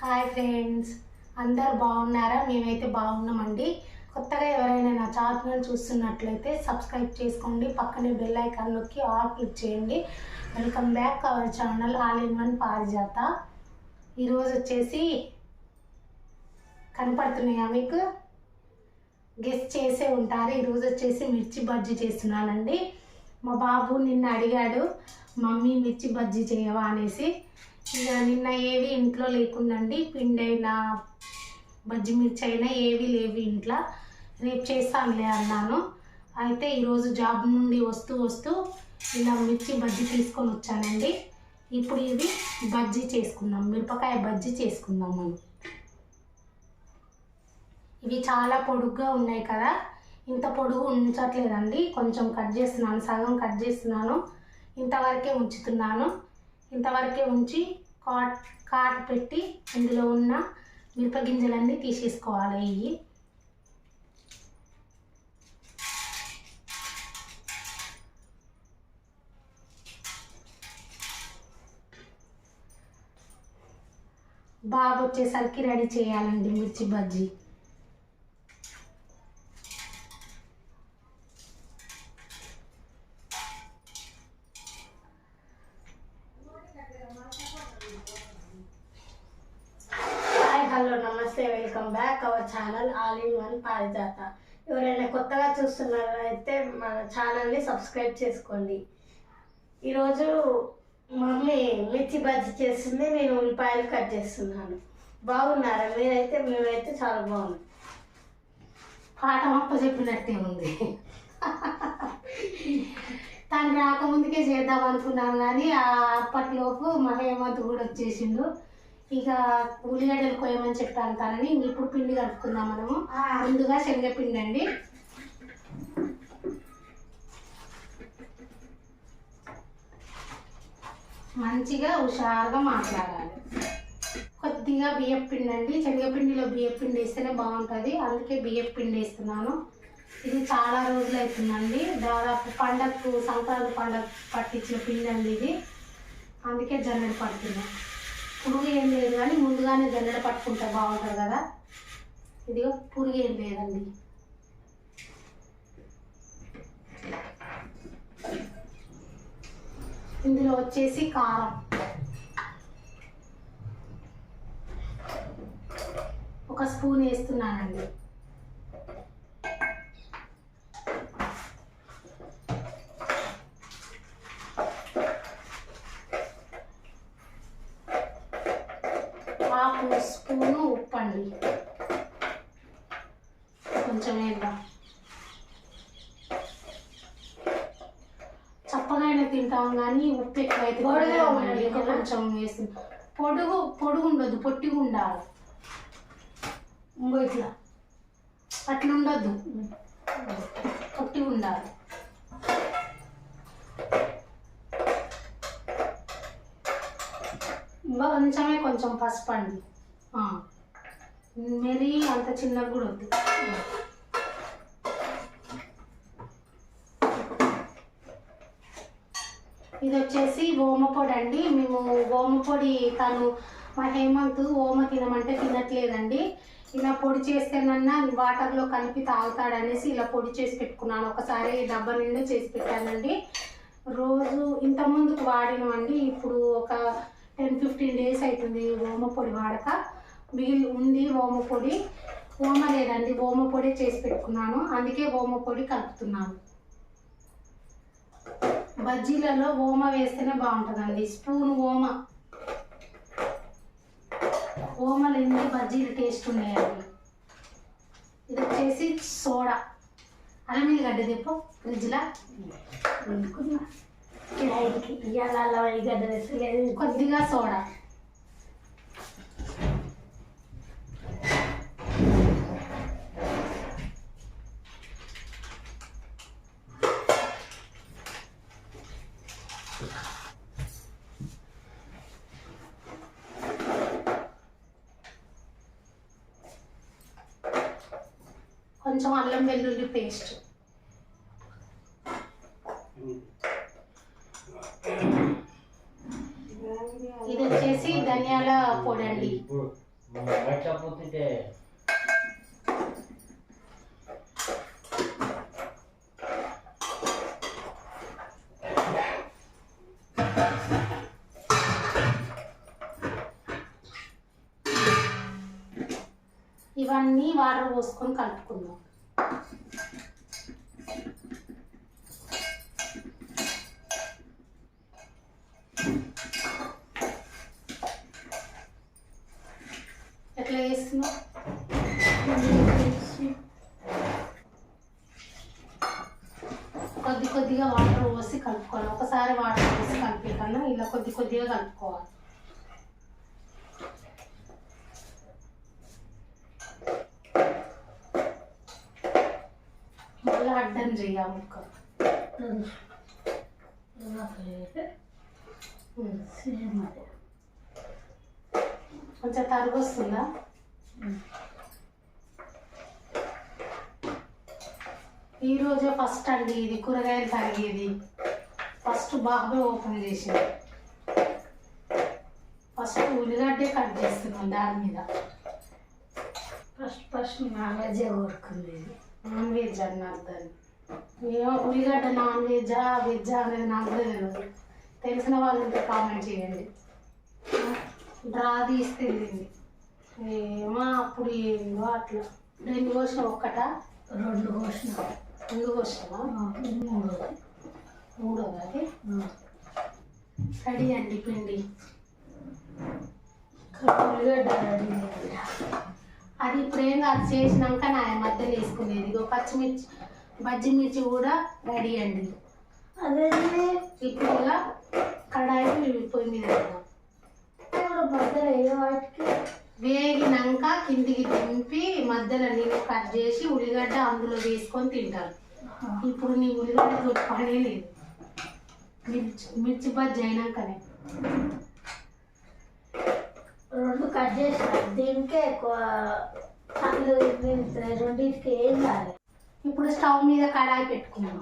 Hi friends అందరు బాగున్నారా? మేమైతే బాగున్నామండి. కొత్తగా ఎవరైనా నా ఛానల్ చూస్తున్నట్లయితే సబ్స్క్రైబ్ చేసుకోండి. పక్కనే బెల్ ఐకాన్ నొక్కి ఆల్ క్లిక్ చేయండి. Welcome back our channel all in one Parijatha ఈరోజు వచ్చేసి కనపడుతున్నాయా మీకు? గెస్ట్ చేసే ఉంటారు. ఈరోజు వచ్చేసి మిర్చి బజ్జీ చేస్తున్నానండి. మా బాబు నిన్న అడిగాడు మమ్మీ మిర్చి బజ్జీ చేయవా? అనేసి. ఇక నిన్న ఏవి ఇంట్లో లేకుండండి పిండి అయినా బజ్జి మిర్చి అయినా ఏవి లేవి ఇంట్లో. రేపు చేస్తానులే అన్నాను. అయితే ఈరోజు జాబ్ నుండి వస్తూ వస్తూ ఇలా మిర్చి బజ్జీ తీసుకొని వచ్చానండి. ఇప్పుడు ఇది బజ్జీ చేసుకుందాం మిరపకాయ బజ్జీ చేసుకుందాం మనం ఇవి చాలా పొడుగ్గా ఉన్నాయి కదా. ఇంత పొడుగు ఉంచట్లేదండి. కొంచెం కట్ చేస్తున్నాను సగం కట్ చేస్తున్నాను. ఇంతవరకే ఉంచుతున్నాను. ఇంతవరకే ఉంచి కాట్ కాట్ పెట్టి ఇందులో ఉన్న మిరప గింజలన్నీ తీసేసుకోవాలి. ఇవి బాబు వచ్చేసరికి రెడీ చేయాలండి మిర్చి బజ్జీ హాయ్ హలో నమస్తే welcome back our channel all in one Parijatha. ఎవరైనా కొత్తగా చూస్తున్నారైతే మన ఛానల్ని సబ్స్క్రైబ్ చేసుకోండి. ఈరోజు మమ్మీ మిర్చి బజ్జీ చేస్తుంది నేను ఉల్లిపాయలు కట్ చేస్తున్నాను. బాగున్నారా? మీరైతే మేమైతే చాలా బాగున్నాం. పాట అప్ప చెప్పినట్టే ఉంది. తను రాకముందుకే చేద్దాం అనుకున్నాను కానీ అప్పటిలోపు అప్పట్లోపు మా హేమంత్ కూడా వచ్చేసిండు. ఇక ఉల్లిగడ్డలు కోయమని చెప్పి ఇంక ఇప్పుడు పిండి కలుపుకుందాం మనము. ముందుగా శనగపిండి అండి. మంచిగా హుషారుగా మాట్లాడాలి. కొద్దిగా బియ్యం పిండి అండి. శనగపిండిలో బియ్యం పిండి వేస్తేనే బాగుంటుంది. అందుకే బియ్యం పిండి వేస్తున్నాను. ఇది చాలా రోజులు అవుతుందండి దాదాపు పండగకు సంక్రాంతి పండగ పట్టించిన పిండి అండి ఇది. అందుకే జల్లెడ పడుతున్నాం పురుగు ఏం లేదు కానీ ముందుగానే జల్లెడ పట్టుకుంటే బాగుంటుంది కదా. ఇదిగో పురుగు ఏం లేదండి. ఇందులో వచ్చేసి కారం. ఒక స్పూన్ వేస్తున్నానండి హాఫ్ స్పూను ఉప్పు అండి కొంచెం వేద్దాం చప్పగానే తింటాం కానీ ఉప్పు ఎక్కువ అయితే పొడిగా తినలేమండి. ఉండాలి ఇంకా కదా? కొంచెం వేస్తుంది పొడుగు పొడుగు ఉండొద్దు పొట్టిగా ఉండాలి ఇంకో ఇట్లా అట్లా ఉండొద్దు పొట్టిగా ఉండాలి ఇంకా కొంచెమే కొంచెం పసుపు అండి ఆ. మరీ అంత చిన్నగా కూడా వద్దు ఇది వచ్చేసి ఓమపొడి అండి మేము ఓమపొడి తను మా హేమంత్ ఓమ తినమంటే తినట్లేదండి. ఇలా పొడి చేస్తేనన్నా వాటర్లో కలిపి తాగుతాడనేసి ఇలా పొడి చేసి పెట్టుకున్నాను. ఒకసారి డబ్బా నిండా చేసి పెట్టానండి. రోజు ఇంత ముందుకు ఇప్పుడు ఒక టెన్ ఫిఫ్టీన్ డేస్ అవుతుంది ఓమ పొడి వాడక. మిగిలి ఉంది ఓమ పొడి. ఓమ లేదండి ఓమ పొడి చేసి పెట్టుకున్నాను. అందుకే ఓమ పొడి కలుపుతున్నాను. బజ్జీలలో ఓమ వేస్తేనే బాగుంటుందండి. స్పూన్ ఓమ. ఓమ లేని బజ్జీలు టేస్ట్ ఉన్నాయండి. ఇది వచ్చేసి సోడా. అల్లం గడ్డ తెప్పు ఫ్రిడ్జ్లో అలా కొద్దిగా సోడా. కొంచెం అల్లం వెల్లుల్లి పేస్ట్. ఇది వచ్చేసి ధనియాల పొడి అండి. ఇవన్నీ వాటర్ పోసుకొని కలుపుకుందాం ఎట్లా చేస్తున్నావు కొద్ది కొద్దిగా వాటర్ పోసి కలుపుకోవాలి ఒకసారి వాటర్ పోసి కలిపే కన్నా ఇలా కొద్ది కొద్దిగా కలుపుకోవాలి అడ్డం చేయాలి ముక్క కొంచెం తరుగు వస్తుందా? ఈ రోజే ఫస్ట్ అండి ఇది కూరగాయలు తరిగేది. ఫస్ట్ బాగా ఓపెన్ చేసింది. ఫస్ట్ ఉల్లిగడ్డే కట్ చేస్తున్నాం దాని మీద. ఫస్ట్ ఫస్ట్ నాన్ వెజ్ కొడుకుంది ఇది నాన్ వెజ్ అన్నారు దాన్ని. ఏమో ఉల్లిగడ్డ నాన్ వెజ్జా వెజ్జా అనేది నాకు కూడా తెలియదు. తెలిసిన వాళ్ళు ఉంటే కామెంట్ చేయండి. డ్రా తీస్తుంది ఏమో అప్పుడు ఏందో అట్లా. రెండు కోసిన ఒక్కట? రెండు కోసిన రెండు కోసినావా మూడు మూడోది. అది? రెడీ అండి పిండి. ఉల్లిగడ్డ రెడీ అది ఇప్పుడు ఏం కాదు చేసినాక నా మధ్యలో వేసుకునేది. ఇగో పచ్చిమిర్చి. బజ్జి మిర్చి కూడా రెడీ అండి. అదే ఇప్పుడు ఇక కడాయి పొయ్యి మీద వేగినాక కిందికి దింపి మధ్యలో నీళ్ళు కట్ చేసి ఉల్లిగడ్డ అందులో వేసుకొని తింటారు. ఇప్పుడు నీ ఉల్లిగడ్డ పనే లేదు. మిర్చి మిర్చి బజ్జి అయినాకనే. రెండు కట్ చేసిన. దీనికే ఎక్కువ. రెండింటికి ఏం కాదు. ఇప్పుడు స్టవ్ మీద కడాయి పెట్టుకున్నాం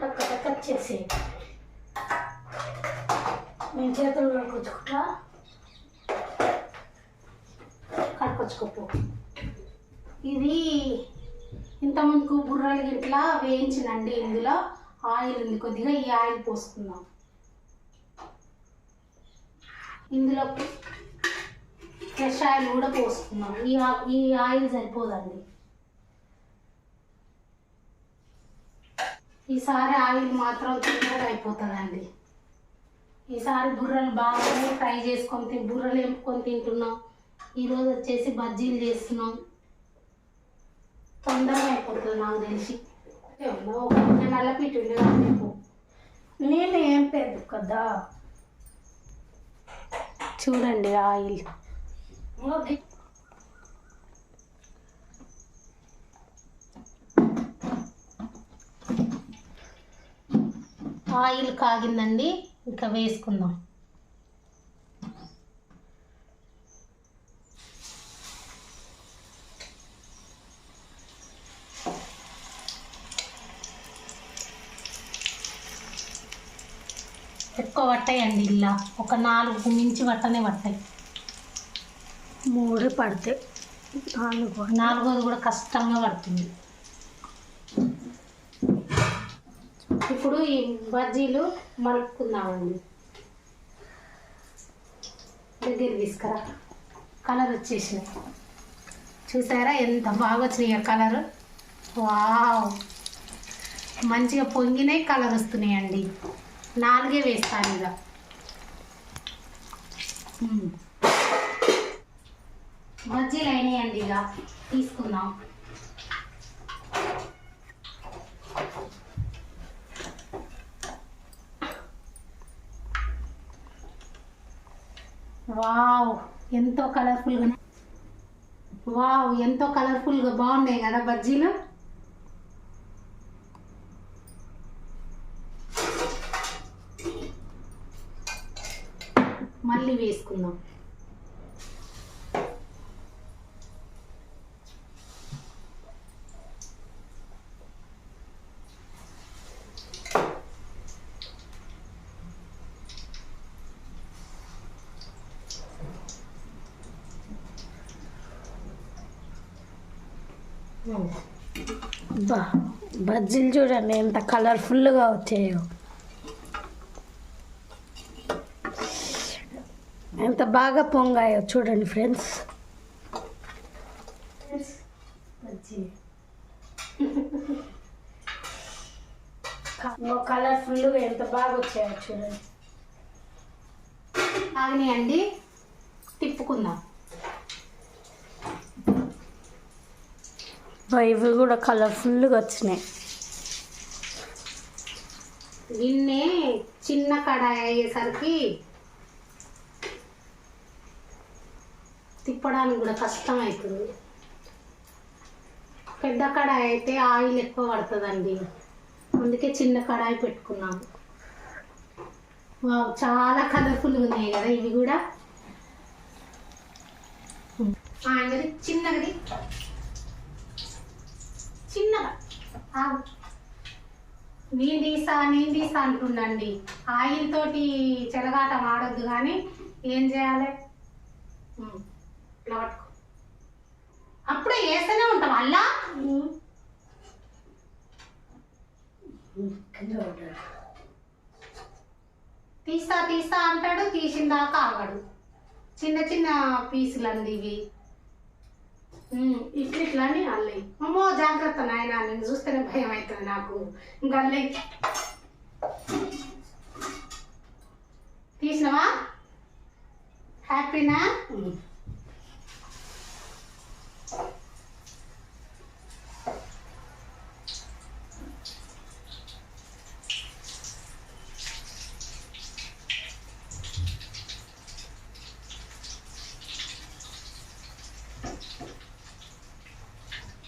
టక్క టక్క చేసి. నేను చేతులు కడుకొచ్చుకుంటా కడుకొచ్చుకోపో ఇది ఇంతకుముందుకు బుర్రలు గిట్లా వేయించినండి ఇందులో. ఆయిల్ ఉంది కొద్దిగా ఈ ఆయిల్ పోసుకుందాం. ఇందులో ఫ్రెష్ ఆయిల్ కూడా పోసుకుందాం ఈ ఈ ఆయిల్ సరిపోదండి. ఈసారి ఆయిల్ మాత్రం తొందరగా అయిపోతుందండి. ఈసారి బుర్రలు బాగానే ఫ్రై చేసుకొని తిన్ బుర్రలు వేపుకొని తింటున్నాం. ఈరోజు వచ్చేసి బజ్జీలు చేస్తున్నాం. తొందరగా అయిపోతుంది నాకు తెలిసి. ఉండేది రేపు నేను ఏం పెద్ద కదా. చూడండి ఆయిల్. ఆయిల్ కాగిందండి ఇంకా వేసుకుందాం. ఎక్కువ పట్టాయండి ఇలా. ఒక నాలుగు మించి పట్టనే పట్టాయి మూడు పడితే నాలుగు. నాలుగోది కూడా కష్టంగా పడుతుంది. ఇప్పుడు ఈ బజ్జీలు మలుపుకుందామండి. దగ్గర తీసుకురా. కలర్ వచ్చేసినాయి. చూసారా ఎంత బాగా వచ్చినాయి కలర్? వావ్! మంచిగా పొంగినాయి కలర్ వస్తున్నాయండి. నాలుగే వేస్తాను ఇక. బజ్జీలు అయినాయండి ఇక. తీసుకుందాం. వావ్ ఎంతో కలర్ఫుల్గా వావ్ ఎంతో కలర్ఫుల్గా బాగున్నాయి కదా బజ్జీలు? మళ్ళీ వేసుకుందాం. బా బజ్జీలు చూడండి ఎంత కలర్ఫుల్గా వచ్చాయో. ఎంత బాగా పొంగాయో చూడండి ఫ్రెండ్స్ కలర్ఫుల్గా ఎంత బాగా వచ్చాయో చూడండి. ఆగినాయండి తిప్పుకుందాం. ఇవి కూడా కలర్ఫుల్గా వచ్చినాయి. గిన్నె చిన్న కడాయి అయ్యేసరికి తిప్పడానికి కూడా కష్టం అవుతుంది పెద్ద కడాయి అయితే ఆయిల్ ఎక్కువ పడుతుందండి. అందుకే చిన్న కడాయి పెట్టుకున్నాము చాలా కలర్ఫుల్గా ఉన్నాయి కదా ఇవి కూడా? చిన్నది. చిన్నగా. ఆగు. నేను తీసా నేను తీసా అంటుండండి. ఆయిల్ తోటి చెలగాట ఆడొద్దు కానీ ఏం చేయాలి? ఇట్లా పట్టుకో. అప్పుడే వేస్తూనే ఉంటాం అల్లా. తీసా తీసా అంటాడు తీసిందాక ఆగడు. చిన్న చిన్న పీసులు అండి ఇవి. ఇట్లా ఇట్లా అని అల్లయి అమ్మో జాగ్రత్త నాయన నేను చూస్తేనే భయం అవుతుంది నాకు. ఇంకా అల్లయి తీసినవా? హ్యాపీనా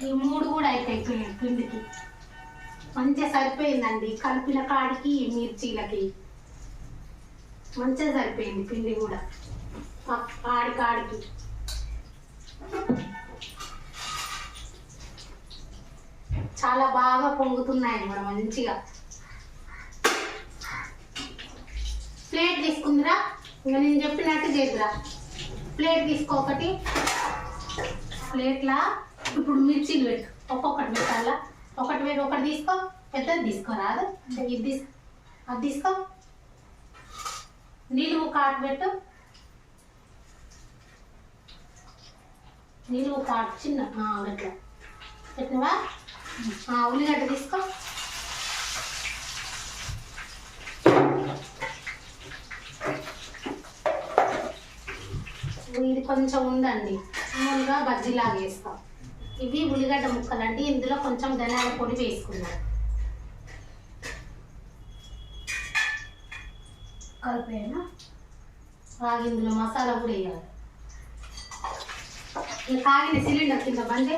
ఈ మూడు కూడా అవుతాయి పిండికి మంచిగా సరిపోయిందండి. కలిపిన కాడికి మిర్చీలకి. మంచిగా సరిపోయింది పిండి కూడా. ఆడి కాడికి. చాలా బాగా పొంగుతున్నాయి మనం మంచిగా. ప్లేట్ తీసుకుందిరా? ఇంకా నేను చెప్పినట్టు చేద్దురా. ప్లేట్ తీసుకో ఒకటి. ప్లేట్లా? ఇప్పుడు మిర్చీలు పెట్టు. ఒక్కొక్కటి పెట్టాలా ఒకటి వేరు ఒకటి తీసుకో. పెద్దది తీసుకోరాదు ఇది తీసుకో. అది తీసుకో. నిలువు కాటు పెట్టు. నిలువు కాటు చిన్న గట్ల. పెట్టినవా? ఉల్లిగడ్డ తీసుకో. ఇది కొంచెం ఉందండి. మామూలుగా బజ్జీలాగా వేస్తాం ఇవి ఉల్లిగడ్డ ముక్కలండి. ఇందులో కొంచెం ధనియాల పొడి వేసుకున్నాం. కలిపేనా? ఇందులో మసాలా కూడా వేయాలి. ఇక కాగిన సిలిండర్ కింద బండి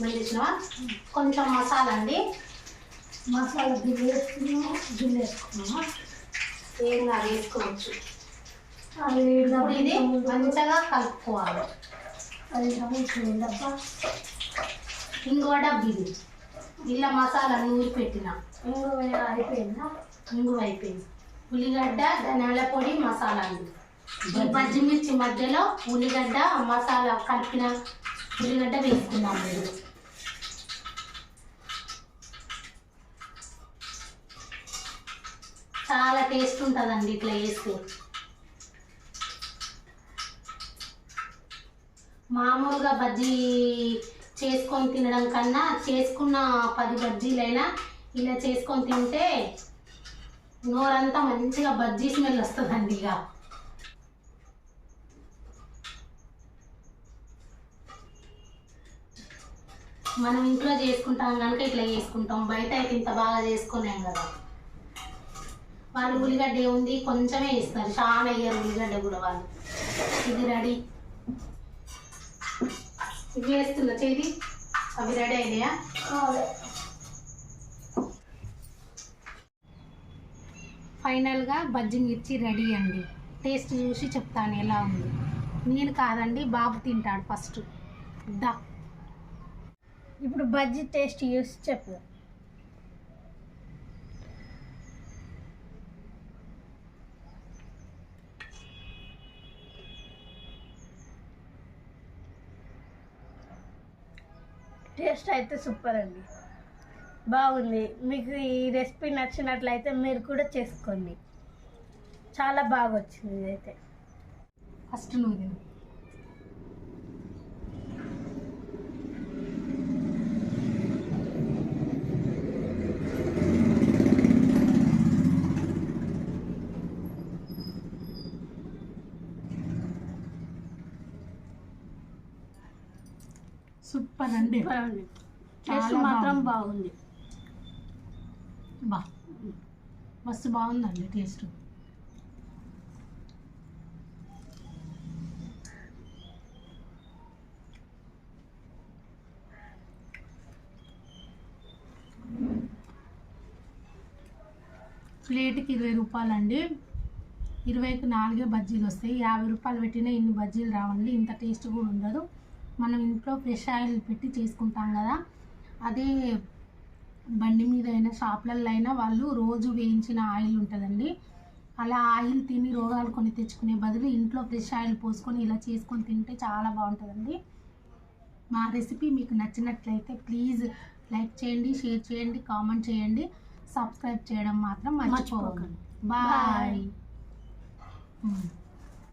బండిచ్చినవా కొంచెం మసాలా అండి. మసాలా గిన్నె వేసుకున్నాము గిన్నె వేసుకున్నామా ఏం కాదు వేసుకోవచ్చు. ఇప్పుడు ఇది మంచిగా కలుపుకోవాలి అది చూడండబ్బా ఇంగువ డబ్బు ఇది ఇలా మసాలా నూరి పెట్టిన ఇంగు అయిపోయిందా ఇంగువ అయిపోయింది ఉల్లిగడ్డ ధనియాల పొడి మసాలా అండి ఈ పచ్చిమిర్చి మధ్యలో ఉల్లిగడ్డ మసాలా కలిపిన ఉల్లిగడ్డ వేసుకున్నాం మీరు చాలా టేస్ట్ ఉంటుందండి ఇట్లా వేస్తే మామూలుగా బజ్జీ చేసుకొని తినడం కన్నా చేసుకున్న పది బజ్జీలైనా ఇలా చేసుకొని తింటే నోరంతా మంచిగా బజ్జీ స్మెల్ వస్తుందండి ఇక. మనం ఇంట్లో చేసుకుంటాం కనుక ఇట్లా చేసుకుంటాం. బయట అయితే ఇంత బాగా చేసుకున్నాం కదా. వాళ్ళు ఉల్లిగడ్డ ఉంది కొంచెమే ఇస్తారు చాలా వేయరు ఉల్లిగడ్డ కూడా వాళ్ళు. ఇది రెడీ. ఇవి వేస్తున్నా అవి రెడీ అయినాయా? ఫైనల్గా బజ్జి మిర్చి రెడీ అండి. టేస్ట్ చూసి చెప్తాను ఎలా ఉంది. నేను కాదండి బాబు తింటాడు ఫస్ట్. దా. ఇప్పుడు బజ్జీ టేస్ట్ చూసి చెప్పు. టేస్ట్ అయితే సూపర్ అండి. బాగుంది. మీకు ఈ రెసిపీ నచ్చినట్లయితే మీరు కూడా చేసుకోండి. చాలా బాగా వచ్చింది ఇదైతే. ఫస్ట్ నువ్వు సూపర్ అండి. సూపర్ అండి. టేస్ట్ మాత్రం బాగుంది. బాగుంది. బా. మస్తు బాగుందండి టేస్ట్. ప్లేట్కి ఇరవై రూపాయలండి. ఇరవైకి నాలుగే బజ్జీలు వస్తాయి యాభై రూపాయలు పెట్టినా ఇన్ని బజ్జీలు రావండి. ఇంత టేస్ట్ కూడా ఉండదు. మనం ఇంట్లో ఫ్రెష్ ఆయిల్ పెట్టి చేసుకుంటాం కదా అదే బండి మీద అయినా షాప్లలో అయినా వాళ్ళు రోజు వేయించిన ఆయిల్ ఉంటుందండి. అలా ఆయిల్ తిని రోగాలు కొని తెచ్చుకునే బదులు ఇంట్లో ఫ్రెష్ ఆయిల్ పోసుకొని ఇలా చేసుకొని తింటే చాలా బాగుంటుందండి. మా రెసిపీ మీకు నచ్చినట్లయితే ప్లీజ్ లైక్ చేయండి షేర్ చేయండి కామెంట్ చేయండి. సబ్స్క్రైబ్ చేయడం మాత్రం మర్చిపోకండి. బాయ్.